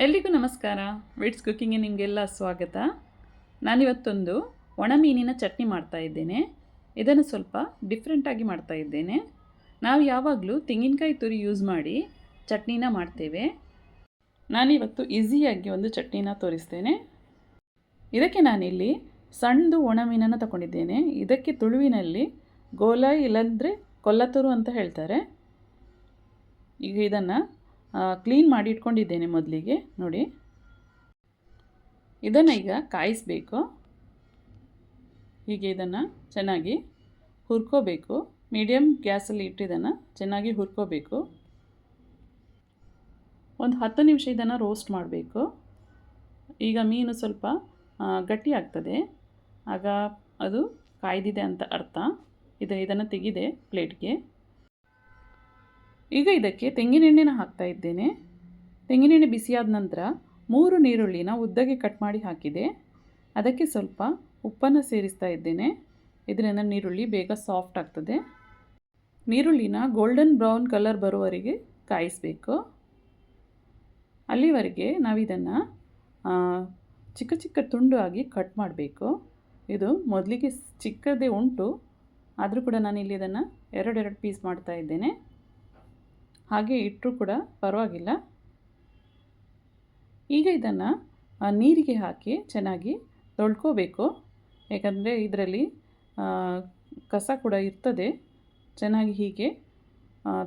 ಎಲ್ರಿಗೂ ನಮಸ್ಕಾರ. ವಿಟ್ಸ್ ಕುಕ್ಕಿಂಗ್ಗೆ ನಿಮಗೆಲ್ಲ ಸ್ವಾಗತ. ನಾನಿವತ್ತೊಂದು ಒಣ ಮೀನಿನ ಚಟ್ನಿ ಮಾಡ್ತಾ ಇದ್ದೇನೆ. ಇದನ್ನು ಸ್ವಲ್ಪ ಡಿಫ್ರೆಂಟಾಗಿ ಮಾಡ್ತಾ ಇದ್ದೇನೆ. ನಾವು ಯಾವಾಗಲೂ ತೆಂಗಿನಕಾಯಿ ತುರಿ ಯೂಸ್ ಮಾಡಿ ಚಟ್ನಿನ ಮಾಡ್ತೇವೆ. ನಾನಿವತ್ತು ಈಸಿಯಾಗಿ ಒಂದು ಚಟ್ನಿನ ತೋರಿಸ್ತೇನೆ. ಇದಕ್ಕೆ ನಾನಿಲ್ಲಿ ಸಣ್ಣದು ಒಣ ಮೀನನ್ನು ತಗೊಂಡಿದ್ದೇನೆ. ಇದಕ್ಕೆ ತುಳುವಿನಲ್ಲಿ ಗೋಲಾಯಿ ಇಲ್ಲಂದರೆ ಕೊಲ್ಲತ್ತೂರು ಅಂತ ಹೇಳ್ತಾರೆ. ಈಗ ಇದನ್ನು ಕ್ಲೀನ್ ಮಾಡಿ ಇಟ್ಕೊಂಡಿದ್ದೇನೆ ಮೊದಲಿಗೆ, ನೋಡಿ. ಇದನ್ನು ಈಗ ಕಾಯಿಸಬೇಕು. ಹೀಗೆ ಇದನ್ನು ಚೆನ್ನಾಗಿ ಹುರ್ಕೋಬೇಕು. ಮೀಡಿಯಮ್ ಗ್ಯಾಸಲ್ಲಿ ಇಟ್ಟಿದ್ದನ್ನು ಚೆನ್ನಾಗಿ ಹುರ್ಕೋಬೇಕು. ಒಂದು ಹತ್ತು ನಿಮಿಷ ಇದನ್ನು ರೋಸ್ಟ್ ಮಾಡಬೇಕು. ಈಗ ಮೀನು ಸ್ವಲ್ಪ ಗಟ್ಟಿ ಆಗ್ತದೆ. ಆಗ ಅದು ಕಾಯ್ದಿದೆ ಅಂತ ಅರ್ಥ. ಇದು ಇದನ್ನು ತೆಗೆದೆ ಪ್ಲೇಟ್ಗೆ ಈಗ ಇದಕ್ಕೆ ತೆಂಗಿನೆಣ್ಣೆನ ಹಾಕ್ತಾ ಇದ್ದೇನೆ. ತೆಂಗಿನೆಣ್ಣೆ ಬಿಸಿಯಾದ ನಂತರ ಮೂರು ನೀರುಳ್ಳಿನ ಉದ್ದಗೆ ಕಟ್ ಮಾಡಿ ಹಾಕಿದೆ. ಅದಕ್ಕೆ ಸ್ವಲ್ಪ ಉಪ್ಪನ್ನು ಸೇರಿಸ್ತಾ ಇದ್ದೇನೆ. ಇದರಿಂದ ನೀರುಳ್ಳಿ ಬೇಗ ಸಾಫ್ಟ್ ಆಗ್ತದೆ. ನೀರುಳ್ಳಿನ ಗೋಲ್ಡನ್ ಬ್ರೌನ್ ಕಲರ್ ಬರುವವರೆಗೆ ಕಾಯಿಸಬೇಕು. ಅಲ್ಲಿವರೆಗೆ ನಾವಿದನ್ನು ಚಿಕ್ಕ ಚಿಕ್ಕ ತುಂಡು ಆಗಿ ಕಟ್ ಮಾಡಬೇಕು. ಇದು ಮೊದಲಿಗೆ ಚಿಕ್ಕದೇ ಉಂಟು. ಆದರೂ ಕೂಡ ನಾನು ಇಲ್ಲಿ ಇದನ್ನು ಎರಡೆರಡು ಪೀಸ್ ಮಾಡ್ತಾ ಇದ್ದೇನೆ. ಹಾಗೆ ಇಟ್ಟರೂ ಕೂಡ ಪರವಾಗಿಲ್ಲ. ಈಗ ಇದನ್ನು ನೀರಿಗೆ ಹಾಕಿ ಚೆನ್ನಾಗಿ ತೊಳ್ಕೋಬೇಕು. ಯಾಕಂದರೆ ಇದರಲ್ಲಿ ಕಸ ಕೂಡ ಇರ್ತದೆ. ಚೆನ್ನಾಗಿ ಹೀಗೆ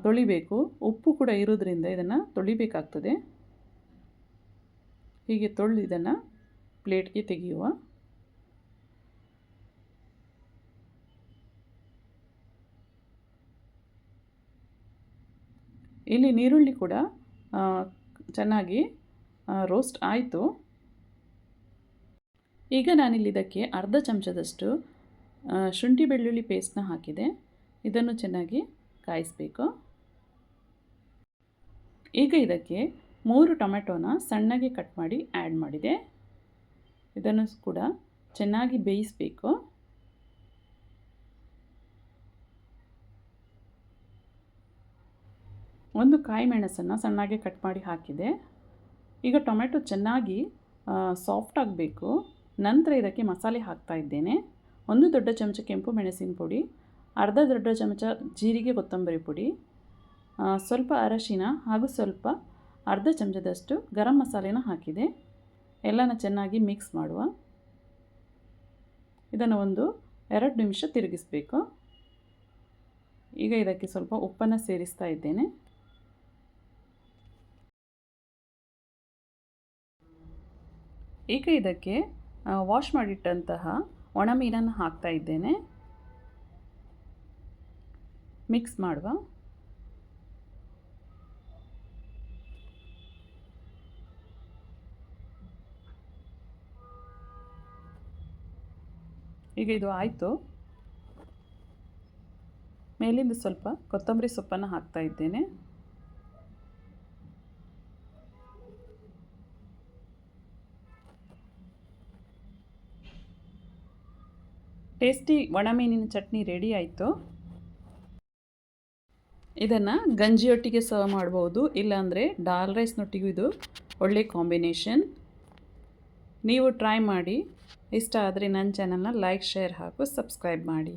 ತೊಳಿಬೇಕು. ಉಪ್ಪು ಕೂಡ ಇರೋದ್ರಿಂದ ಇದನ್ನು ತೊಳಿಬೇಕಾಗ್ತದೆ. ಹೀಗೆ ತೊಳೆದು ಇದನ್ನು ಪ್ಲೇಟ್ಗೆ ತೆಗೆಯುವ. ಇಲ್ಲಿ ನೀರುಳ್ಳಿ ಕೂಡ ಚೆನ್ನಾಗಿ ರೋಸ್ಟ್ ಆಯಿತು. ಈಗ ನಾನಿಲ್ಲಿ ಇದಕ್ಕೆ ಅರ್ಧ ಚಮಚದಷ್ಟು ಶುಂಠಿ ಬೆಳ್ಳುಳ್ಳಿ ಪೇಸ್ಟ್ನ ಹಾಕಿದೆ. ಇದನ್ನು ಚೆನ್ನಾಗಿ ಕಾಯಿಸಬೇಕು. ಈಗ ಇದಕ್ಕೆ ಮೂರು ಟೊಮೆಟೊನ ಸಣ್ಣಗೆ ಕಟ್ ಮಾಡಿ ಆ್ಯಡ್ ಮಾಡಿದೆ. ಇದನ್ನು ಕೂಡ ಚೆನ್ನಾಗಿ ಬೇಯಿಸಬೇಕು. ಒಂದು ಕಾಯಿ ಮೆಣಸನ್ನು ಸಣ್ಣಗೆ ಕಟ್ ಮಾಡಿ ಹಾಕಿದೆ. ಈಗ ಟೊಮೆಟೊ ಚೆನ್ನಾಗಿ ಸಾಫ್ಟ್ ಆಗಬೇಕು. ನಂತರ ಇದಕ್ಕೆ ಮಸಾಲೆ ಹಾಕ್ತಾ ಇದ್ದೇನೆ. ಒಂದು ದೊಡ್ಡ ಚಮಚ ಕೆಂಪು ಮೆಣಸಿನ ಪುಡಿ, ಅರ್ಧ ದೊಡ್ಡ ಚಮಚ ಜೀರಿಗೆ ಕೊತ್ತಂಬರಿ ಪುಡಿ ಸ್ವಲ್ಪ ಅರಶಿನ ಹಾಗೂ ಸ್ವಲ್ಪ ಅರ್ಧ ಚಮಚದಷ್ಟು ಗರಂ ಮಸಾಲೆನ ಹಾಕಿದೆ. ಎಲ್ಲನ ಚೆನ್ನಾಗಿ ಮಿಕ್ಸ್ ಮಾಡುವ. ಇದನ್ನು ಒಂದು ಎರಡು ನಿಮಿಷ ತಿರುಗಿಸಬೇಕು. ಈಗ ಇದಕ್ಕೆ ಸ್ವಲ್ಪ ಉಪ್ಪನ್ನು ಸೇರಿಸ್ತಾ ಇದ್ದೇನೆ. ಈಗ ಇದಕ್ಕೆ? ವಾಶ್ ಮಾಡಿಟ್ಟಂತಹ ಒಣ ಮೀನನ್ನು ಹಾಕ್ತಾ ಇದ್ದೇನೆ. ಮಿಕ್ಸ್ ಮಾಡುವ. ಈಗ ಇದು ಆಯಿತು. ಮೇಲಿಂದ ಸ್ವಲ್ಪ ಕೊತ್ತಂಬರಿ ಸೊಪ್ಪನ್ನು ಹಾಕ್ತಾ ಇದ್ದೇನೆ. ಟೇಸ್ಟಿ ಒಣಮೀನಿನ ಚಟ್ನಿ ರೆಡಿ ಆಯಿತು. ಇದನ್ನು ಗಂಜಿಯೊಟ್ಟಿಗೆ ಸರ್ವ್ ಮಾಡ್ಬೋದು, ಇಲ್ಲಾಂದರೆ ಡಾಲ್ ರೈಸ್ನೊಟ್ಟಿಗೂ ಇದು ಒಳ್ಳೆ ಕಾಂಬಿನೇಷನ್. ನೀವು ಟ್ರೈ ಮಾಡಿ. ಇಷ್ಟ ಆದರೆ ನನ್ನ ಚಾನಲ್ನ ಲೈಕ್, ಶೇರ್ ಹಾಗೂ ಸಬ್ಸ್ಕ್ರೈಬ್ ಮಾಡಿ.